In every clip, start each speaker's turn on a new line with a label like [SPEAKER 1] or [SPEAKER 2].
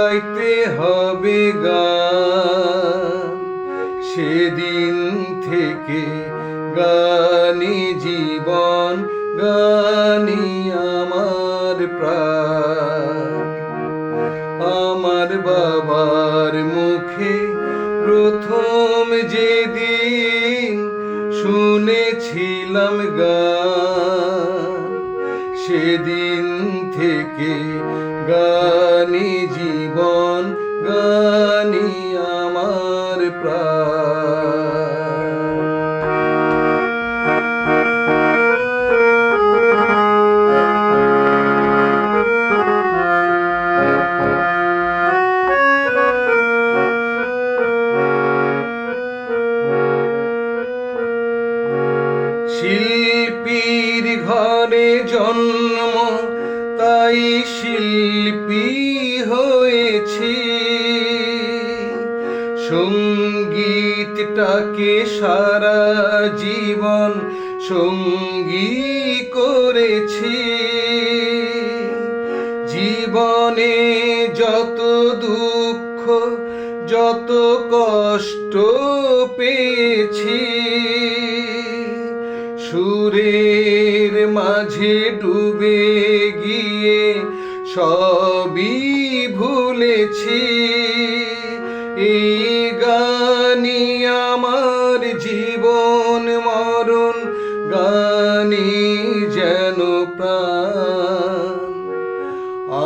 [SPEAKER 1] গাইতে হবে সেদিন থেকে গানি জীবন, গানি আমার প্রাণ। আমার বাবার মুখে প্রথম যেদিন শুনেছিলাম গান, সেদিন থেকে গানি জীবন গানি আমার প্রাণ। তাই শিল্পী হয়েছি। সঙ্গীতটাকে সারা জীবন সঙ্গী করেছি। জীবনে যত দুঃখ, যত কষ্ট পেয়েছি, সুরের মাঝে ডুবে সবই ভুলেছি। এই গানি আমার জীবন মরণ গানি যেন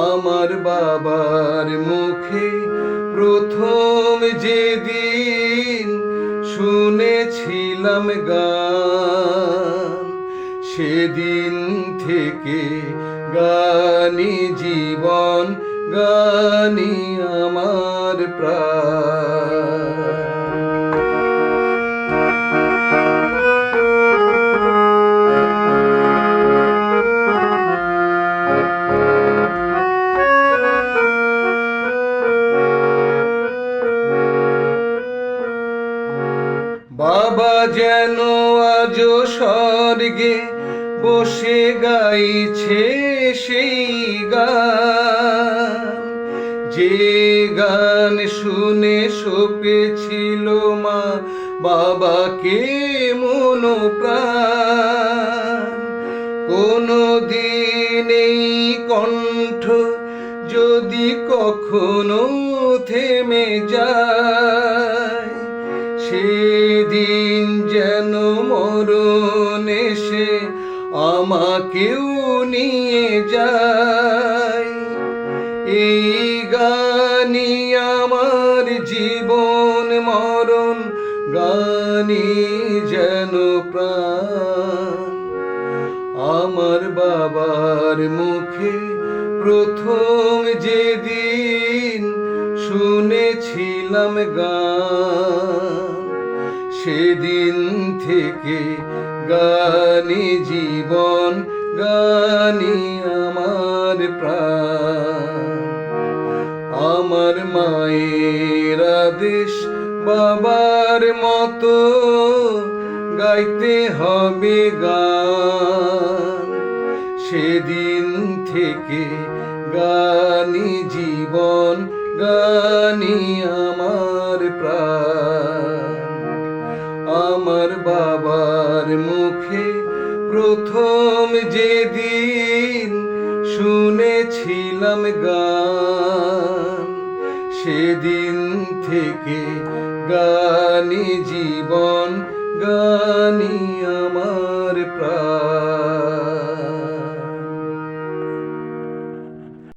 [SPEAKER 1] আমার বাবার মুখে প্রথম যেদিন শুনেছিলাম গান, সেদিন থেকে গানি জীবন গানি আমার বাবা যেন আজ স্বর্গে বসে গাইছে। সেই গান, যে গান শুনে সপেছিল মা, বাবাকে মন কোনো দিন এই কণ্ঠ যদি কখনো থেমে যায়, সেদিন যেন মরণ এসে আমাকেও নিয়ে যায় এই গানি আমার জীবন মরণ গানি যেন প্রাণ। আমার বাবার মুখে প্রথম যেদিন শুনেছিলাম গান সেদিন থেকে গানি জীবন, গানি আমার প্রাণ। আমার মায়ের আদেশ বাবার মতো গাইতে হবে গান। সেদিন থেকে গানি জীবন, গানি আমার প্রাণ। আমার বাবার মুখে প্রথম যেদিন শুনেছিলাম গান সেদিন থেকে গানি জীবন গানি আমার প্রাণ।